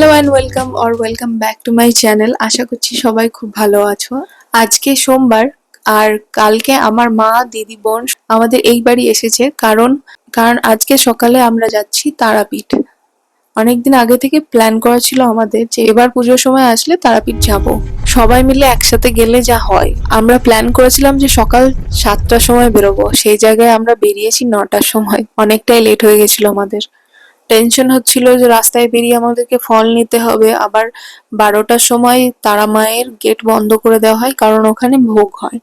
Hello and welcome or welcome back to my channel আশা করছি সবাই খুব ভালো আছো। আজকে সোমবার, আর কালকে আমার মা, দিদি, বোন আমাদের এই বাড়ি এসেছে। কারণ কারণ আজকে সকালে আমরা যাচ্ছি তারাপীঠ। অনেকদিন আগে থেকে প্ল্যান করা ছিল আমাদের যে এবার পুজোর সময় আসলে তারাপীঠ যাব। সবাই মিলে একসাথে গেলে যা হয়। আমরা প্ল্যান করেছিলাম যে সকাল সাতটার সময় বেরোবো। সেই জায়গায় আমরা বেরিয়েছি নটার সময়। অনেকটাই লেট হয়ে গেছিল আমাদের। টেনশন হচ্ছিল যে রাস্তায় বেরিয়ে আমাদেরকে ফল নিতে হবে। আবার বারোটার সময় তারা মায়ের গেট বন্ধ করে দেওয়া হয়, কারণ ওখানে ভোগ হয়।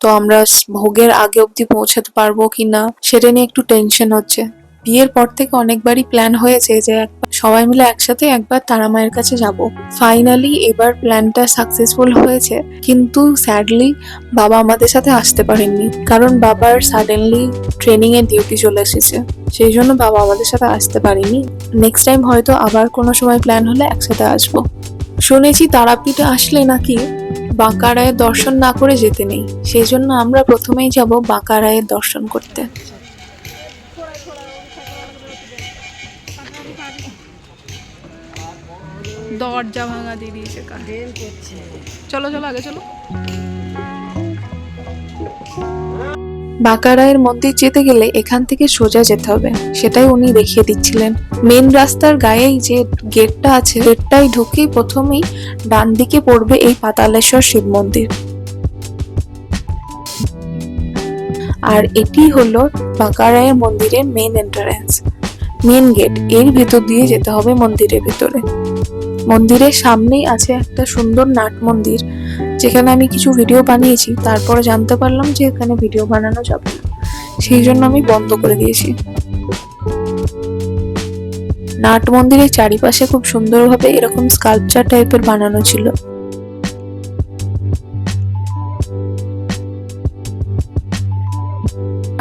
তো আমরা ভোগের আগে অবধি পৌঁছাতে পারব কি না সেটা নিয়ে একটু টেনশন হচ্ছে। বিয়ের পর থেকে অনেকবারই প্ল্যান হয়েছে যে একবার সবাই মিলে একসাথে একবার তারা মায়ের কাছে যাব। ফাইনালি এবার প্ল্যানটা সাকসেসফুল হয়েছে। কিন্তু স্যাডলি বাবা আমাদের সাথে আসতে পারেননি। কারণ বাবার সাডেনলি ট্রেনিং এর ডিউটি চলে এসেছে। সেই জন্য বাবা আমাদের সাথে আসতে পারেনি। নেক্সট টাইম হয়তো আবার কোনো সময় প্ল্যান হলে একসাথে আসব। শুনেছি তারাপীঠে আসলে নাকি বাঁকা দর্শন না করে যেতে নেই। সেই জন্য আমরা প্রথমেই যাব বাঁকারায়ের দর্শন করতে। দরজা ভাঙা দিয়ে দিয়েছে চলো চলো আগে চলো। বাঁকা রায়ের মন্দির যেতে গেলে এখান থেকে সোজা যেতে হবে সেটাই উনি দেখিয়ে দিচ্ছিলেন। মেন রাস্তার গায়েই যে গেটটা আছে গেটটাই ঢুকেই প্রথমেই ডান দিকে পড়বে এই পাতালেশ্বর শিব মন্দির। আর এটি হলো বাঁকা রায়ের মন্দিরের মেন এন্ট্রান্স মেন গেটের ভেতর দিয়ে যেতে হবে মন্দিরের ভেতরে। মন্দিরের সামনেই আছে একটা সুন্দর নাট মন্দির, যেখানে আমি কিছু ভিডিও বানিয়েছি, তারপরে জানতে পারলাম যে এখানে ভিডিও বানানো যাবে না। সেই জন্য আমি বন্ধ করে দিয়েছি। নাট মন্দিরের চারিপাশে খুব সুন্দরভাবে এরকম স্কাল্পচার টাইপের বানানো ছিল।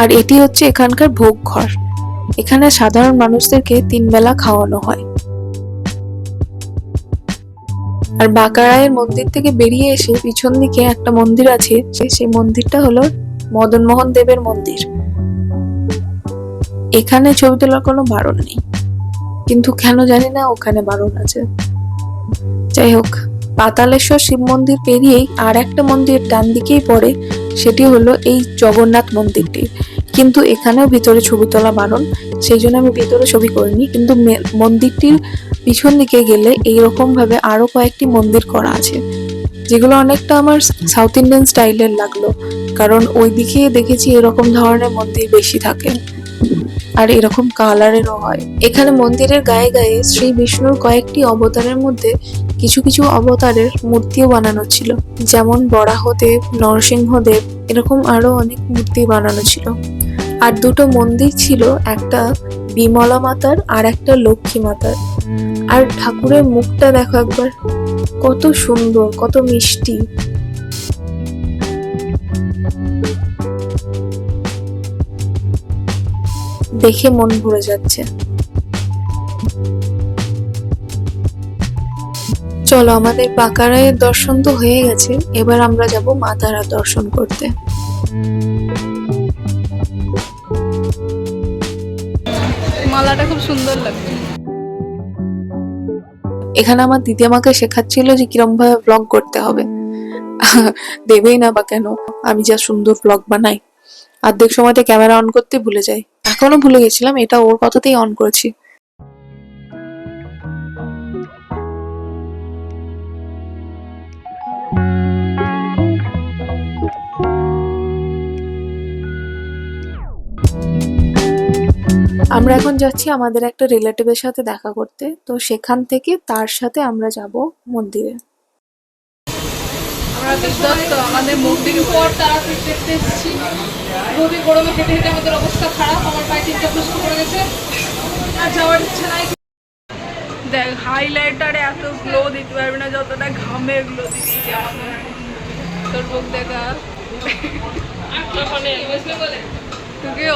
আর এটি হচ্ছে এখানকার ভোগ ঘর। এখানে সাধারণ মানুষদেরকে তিন বেলা খাওয়ানো হয়। আর বাঁকারায়ের মন্দির থেকে বেরিয়ে এসে পিছন দিকে একটা মন্দির আছে সেই মন্দিরটা হলো মদন মোহন দেবের মন্দির। এখানে ছবি তোলার কোনো বারণ নেই। কিন্তু কেন জানি না ওখানে বারণ আছে। যাই হোক, পাতালেশ্বর শিব মন্দির পেরিয়েই আর একটা মন্দির ডান দিকেই পড়ে, সেটি হলো এই জগন্নাথ মন্দিরটি। কিন্তু এখানেও ভিতরে ছবি তোলা বারণ, সেই জন্য আমি ভিতরে ছবি করিনি। কিন্তু মন্দিরটির পিছন দিকে গেলে এইরকম ভাবে আরও কয়েকটি মন্দির করা আছে, যেগুলো অনেকটা আমার সাউথ ইন্ডিয়ান স্টাইলের লাগল, কারণ ওই দিকে দেখেছি এরকম ধরনের মন্দির বেশি থাকে আর এরকম কালারেরও হয়। এখানে মন্দিরের গায়ে গায়ে শ্রী বিষ্ণুর কয়েকটি অবতারের মধ্যে কিছু কিছু অবতারের মূর্তিও বানানো ছিল, যেমন বরাহদেব, নরসিংহদেব, এরকম আরও অনেক মূর্তি বানানো ছিল। আর দুটো মন্দির ছিল, একটা বিমলা মাতার আর একটা লক্ষ্মী মাতার। আর ঠাকুরের মুখটা দেখো একবার, কত সুন্দর, কত মিষ্টি। দেখে মন ভরে যাচ্ছে। চলো, আমাদের পাকারায়ের দর্শন তো হয়ে গেছে, এবার আমরা যাব মা তারার দর্শন করতে। মালাটা খুব সুন্দর লাগছে। এখানে আমার দিদি আমাকে শেখাচ্ছিল যে কিরম ভাবে ব্লগ করতে হবে। দেবেই না বা কেন? আমি যা সুন্দর ব্লগ বানাই। অর্ধেক সময়তে ক্যামেরা অন করতে ভুলে যাই। এখনও ভুলে গেছিলাম, এটা ওর কথাতেই অন করেছি। আমরা এখন যাচ্ছি আমাদের একটা রিলেটিভের সাথে দেখা করতে। তো সেখান থেকে তার সাথে আমরা যাব মন্দিরে। আমরা আমাদের মন্দির উপর তারাপীঠ দেখতে এসেছি। রবি গরমে হেঁটে হেঁটে আমাদের অবস্থা খারাপ আমার পায়ে তিনটা প্রশ্ন পড়ে গেছে। আর যাওয়ার ইচ্ছে নাই। দেখ হাইলাইটারে এত গ্লো দিতে পারবে না যতটা ঘামে গ্লো দিচ্ছি আমাদের তোর মুখ দেখা।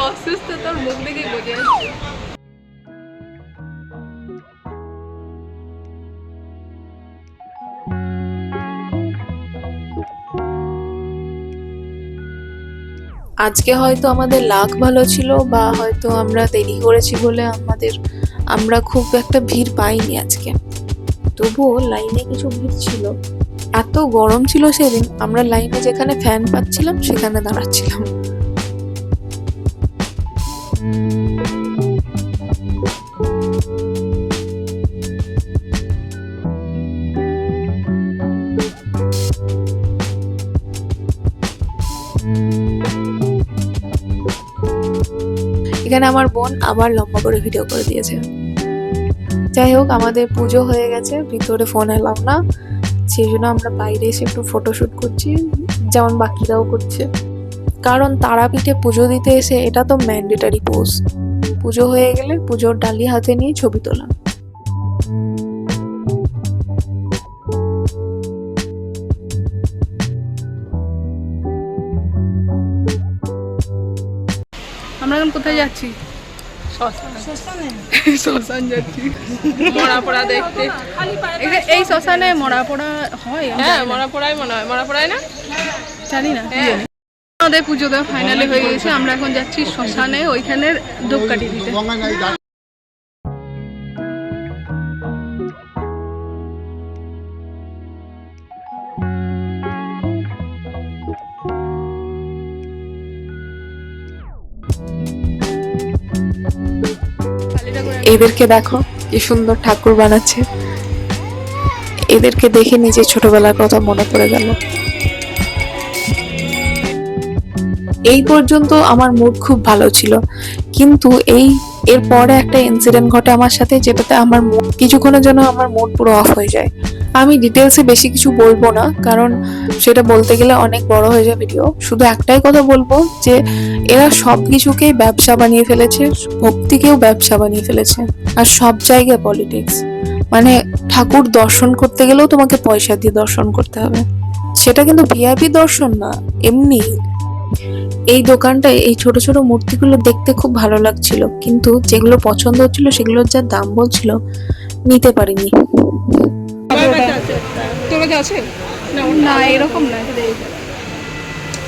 অসুস্থ তোর মুখ দেখে আজকে হয়তো আমাদের লাক ভালো ছিল বা হয়তো আমরা দেরি করেছি বলে আমাদের, আমরা খুব একটা ভিড় পাইনি আজকে। তবুও লাইনে কিছু ভিড় ছিল। এত গরম ছিল সেদিন, আমরা লাইনে যেখানে ফ্যান পাচ্ছিলাম, সেখানে দাঁড়াচ্ছিলাম। এখানে আমার বোন আবার লম্বা করে ভিডিও করে দিয়েছে। যাই হোক, আমাদের পুজো হয়ে গেছে, ভিতরে ফোন এলাম না। সেই জন্য আমরা বাইরে এসে একটু ফটোশ্যুট করছি, যেমন বাকিরাও করছে। কারণ তারাপীঠে পুজো দিতে এসে এটা তো ম্যান্ডেটারি পোজ পুজো হয়ে গেলে পুজোর ডালি হাতে নিয়ে ছবি তোলা। এখন কোথায় যাচ্ছি? শ্মশান যাচ্ছি। মরা দেখতে। এই শ্মশানে মরা পোড়া হয় হ্যাঁ না। মনে হয়। মরা না? জানি না। আমাদের পুজো দেওয়া ফাইনালি হয়ে গেছে। আমরা এখন যাচ্ছি শ্মশানে ওইখানের ধূপকাঠি দিতে। এদেরকে দেখো, কি সুন্দর ঠাকুর বানাচ্ছে। এদেরকে দেখে নিজের ছোটবেলার কথা মনে পড়ে গেল। এই পর্যন্ত আমার মুড খুব ভালো ছিল। কিন্তু এই, এর পরে একটা ইনসিডেন্ট ঘটে আমার সাথে, যেটাতে আমার mood, কিছুক্ষণের জন্য আমার মুড পুরো অফ হয়ে যায়। আমি ডিটেলসে বেশি কিছু বলব না, কারণ সেটা বলতে গেলে অনেক বড় হয়ে যায় ভিডিও শুধু একটাই কথা বলব যে এরা সব কিছুকেই ব্যবসা বানিয়ে ফেলেছে ভক্তিকেও ব্যবসা বানিয়ে ফেলেছে। আর সব জায়গায় পলিটিক্স মানে ঠাকুর দর্শন করতে গেলেও তোমাকে পয়সা দিয়ে দর্শন করতে হবে। সেটা কিন্তু ভিআইপি দর্শন না এমনি। এই দোকানটায় এই ছোট ছোট মূর্তিগুলো দেখতে খুব ভালো লাগছিল। কিন্তু যেগুলো পছন্দ হচ্ছিল সেগুলোর যা দাম বলছিল নিতে পারিনি। না এরকম না।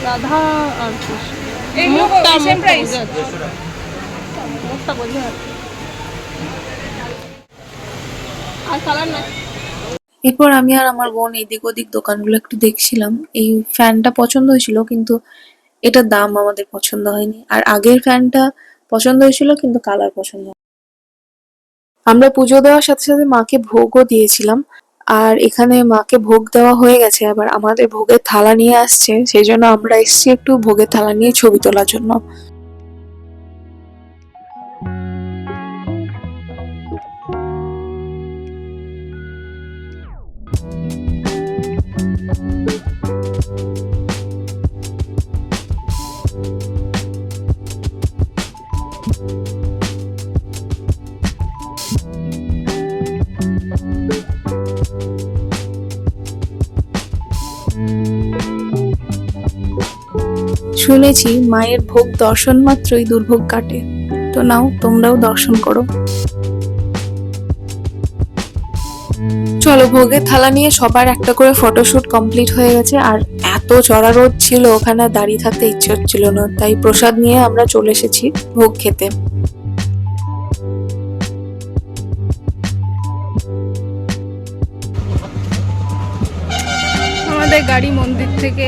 রাধা আর কৃষ্ণ। মুখটা মুখটা বোঝা যাচ্ছে। মুখটা বোঝা যাচ্ছে। আর কালার না এরপর আমি আর আমার বোন এদিক ওদিক দোকানগুলো একটু দেখছিলাম এই ফ্যানটা পছন্দ হয়েছিল কিন্তু এটার দাম আমাদের পছন্দ হয়নি আর আগের ফ্যানটা পছন্দ হয়েছিল কিন্তু কালার পছন্দ। আমরা পুজো দেওয়ার সাথে সাথে মাকে ভোগও দিয়েছিলাম আর এখানে মাকে ভোগ দেওয়া হয়ে গেছে, আবার আমাদের ভোগের থালা নিয়ে আসছে, সেই জন্য আমরা এসছি একটু ভোগের থালা নিয়ে ছবি তোলার জন্য। শুনেছি মায়ের ভোগ দর্শন মাত্রই দুর্ভোগ কাটে। তো নাও, তোমরাও দর্শন করো। চলো ভোগের থালা নিয়ে সবার একটা করে ফটোশুট কমপ্লিট হয়ে গেছে। আর এত চড়া রোদ ছিল, ওখানে দাঁড়িয়ে থাকতে ইচ্ছে হচ্ছিল না। তাই প্রসাদ নিয়ে আমরা চলে এসেছি ভোগ খেতে। আমাদের গাড়ি মন্দির থেকে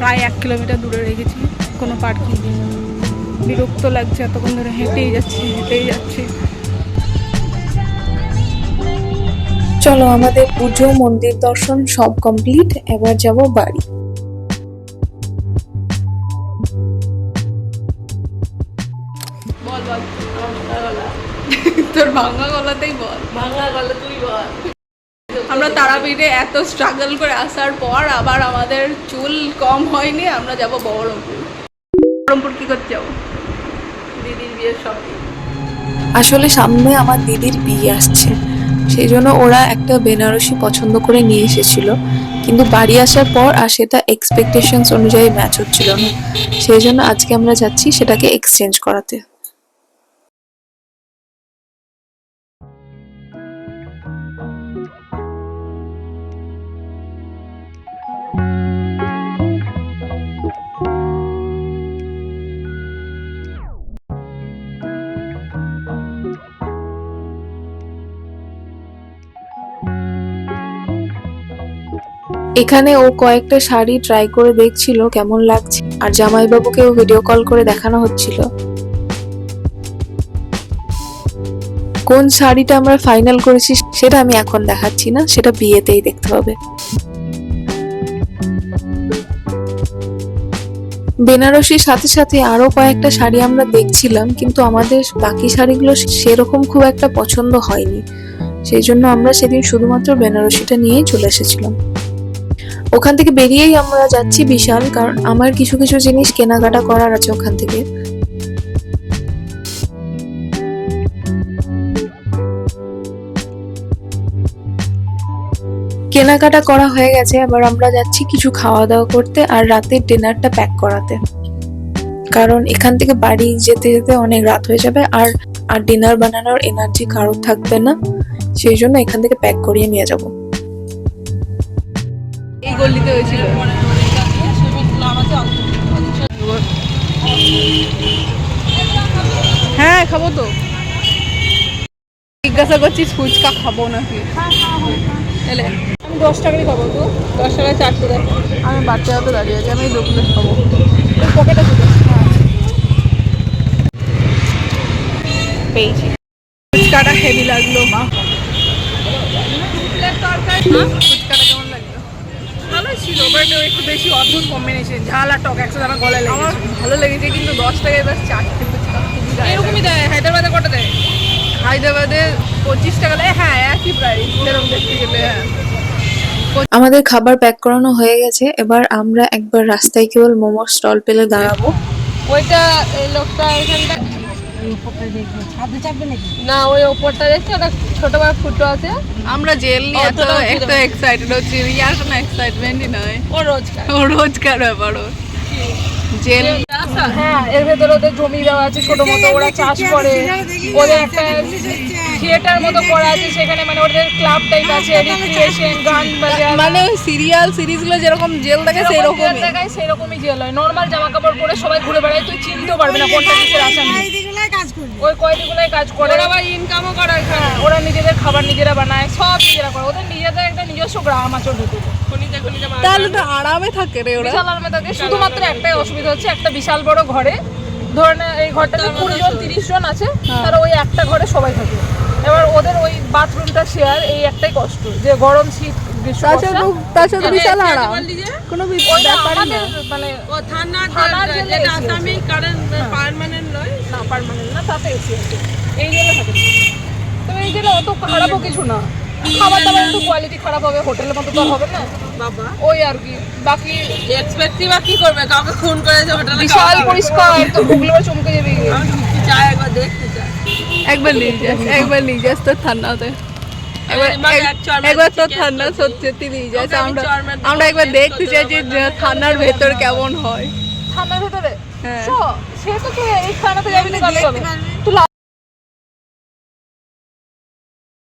প্রায় এক কিলোমিটার দূরে রেখেছি কোনো পার্কিং বিরক্ত লাগছে এতক্ষণ ধরে হেঁটেই যাচ্ছি হেঁটেই যাচ্ছি। চলো আমাদের পুজো মন্দির দর্শন সব কমপ্লিট এবার যাব বাড়ি। বল বল। আমার ভাঙা গলা তোর ভাঙা গলাতেই বল। ভাঙা গলা তুই বল। আমরা তারাপীঠে এত স্ট্রাগল করে আসার পর আবার আমাদের চুল কম হয়নি, আমরা যাব বহরমপুর। বহরমপুর কি করতে যাব? দিদির বিয়ের শপিং। আসলে সামনে আমার দিদির বিয়ে আসছে, সেই জন্য ওরা একটা বেনারসি পছন্দ করে নিয়ে এসেছিল। কিন্তু বাড়ি আসার পর আর সেটা এক্সপেকটেশনস অনুযায়ী ম্যাচ হচ্ছিল না। সেই জন্য আজকে আমরা যাচ্ছি সেটাকে এক্সচেঞ্জ করাতে। এখানে ও কয়েকটা শাড়ি ট্রাই করে দেখছিল কেমন লাগছে। আর জামাইবাবুকেও ভিডিও কল করে দেখানো হচ্ছিল। কোন শাড়িটা আমরা ফাইনাল করেছি সেটা আমি এখন দেখাচ্ছি না, সেটা বিয়েতেই দেখতে হবে। বেনারসির সাথে সাথে আরও কয়েকটা শাড়ি আমরা দেখছিলাম, কিন্তু আমাদের বাকি শাড়িগুলো সেরকম খুব একটা পছন্দ হয়নি। সেই জন্য আমরা সেদিন শুধুমাত্র বেনারসিটা নিয়েই চলে এসেছিলাম। ওখান থেকে বেরিয়েই আমরা যাচ্ছি বিশাল, কারণ আমার কিছু কিছু জিনিস কেনাকাটা করার আছে ওখান থেকে। কেনাকাটা করা হয়ে গেছে, এবার আমরা যাচ্ছি কিছু খাওয়া দাওয়া করতে আর রাতের ডিনারটা প্যাক করাতে। কারণ এখান থেকে বাড়ি যেতে যেতে অনেক রাত হয়ে যাবে আর আর ডিনার বানানোর এনার্জি কারোর থাকবে না। সেই জন্য এখান থেকে প্যাক করিয়ে নিয়ে যাব। গল্লিতে হয়েছিল। হ্যাঁ খাব তো। জিজ্ঞাসা করছিস ফুচকা খাব নাকি? এলে। আমি দশ টাকারই খাব তো। দশ টাকায় চারটে দেখ আমি বাচ্চা হাতে দাঁড়িয়ে আছি আমি দু প্লেট খাব পকেটে হ্যাঁ পেয়েছি। ফুচকাটা হেভি লাগল মা। ফুচকাটা ভালোই ছিল বাট একটু বেশি অদ্ভুত কম্বিনেশন ঝাল আর টক একসাথে আমার গলায় লেগেছে আমার ভালো লেগেছে কিন্তু দশ টাকায় বাস চারটে ফুচকা খুবই এরকমই দেয় হায়দ্রাবাদে কটা দেয়? হায়দ্রাবাদে পঁচিশ টাকা দেয় হ্যাঁ একই প্রাইস সেরকম দেখতে গেলে। হ্যাঁ। আমাদের খাবার প্যাক করানো হয়ে গেছে এবার আমরা একবার রাস্তায় কেবল মোমোর স্টল পেলে দাঁড়াবো। ওইটা এই লোকটা এখানটা না ওই ওপরটা দেখছি ওটা ছোট বড় ফুটো আছে। আমরা জেল নিয়ে এত এত। এক্সাইটেড হচ্ছি ইয়ার কোনো এক্সাইটমেন্টই নয় ও রোজকার ও রোজকার ব্যাপার ও জেল হ্যাঁ এর ভেতরে ওদের জমি দেওয়া আছে ছোট মতো ওরা চাষ করে। ওদের একটা থিয়েটার মতো করা আছে সেখানে মানে ওদের ক্লাব টাইপ আছে রিক্রিয়েশন গান বাজার মানে ওই সিরিয়াল সিরিজগুলো যেরকম জেল দেখে সেরকম দেখায় সেরকমই জেল হয়। নর্মাল জামা কাপড় পরে সবাই ঘুরে বেড়ায় তুই চিনতেও পারবি না কোনটা কিসের আসামি। ওই কয়েদিগুলোই কাজ করে। ওরা আবার ইনকামও করে হ্যাঁ ওরা নিজেদের খাবার নিজেরা বানায় সব নিজেরা করে। ওদের নিজেদের একটা নিজস্ব গ্রাম আছে ওর ভিতরে। তাহলে তো আরামে থাকে রে ওরা। বিশাল আরামে থাকে। শুধুমাত্র একটাই অসুবিধা হচ্ছে একটা বিশাল বড় ঘরে। ধরে নে এই ঘরটাতে কুড়ি জন তিরিশ জন আছে তারা ওই একটা ঘরে সবাই থাকে। এবার ওদের ওই বাথরুমটা শেয়ার এই একটাই কষ্ট যে গরম শীত গ্রীষ্ম তাছাড়া তো- তো বিশাল আরাম কোনো ব্যাপারই না। মানে থানার যেটা আসামি কারেন্ট পার্মানেন্ট নয়। না পার্মানেন্ট না তাতে এসি আছে। এই জেলে থাকে। না। এই জেলে অত খারাপও কিছু না। খাবার দাবার একটু কোয়ালিটি খারাপ হবে হোটেলের মতো তো হবে না। বাবা। ওই আর কি। বাকি এক্সপেক্টই বা কি করবে? কাউকে খুন করে যে হোটেলে বিশাল পরিষ্কার তো ভুগলে চমকে যাবে। আমি একবার দেখতে চাই একবার নিয়ে যাস একবার নিয়ে যাস তোর একবার ঠান্ডা সত্যি নিয়ে যাস। আমরা আমরা একবার দেখতে চাই যে ঠান্ডার ভেতর কেমন হয়। ঠান্ডার ভেতরে? হ্যাঁ। সে তো তুই এই খানাতে যাবি না তুই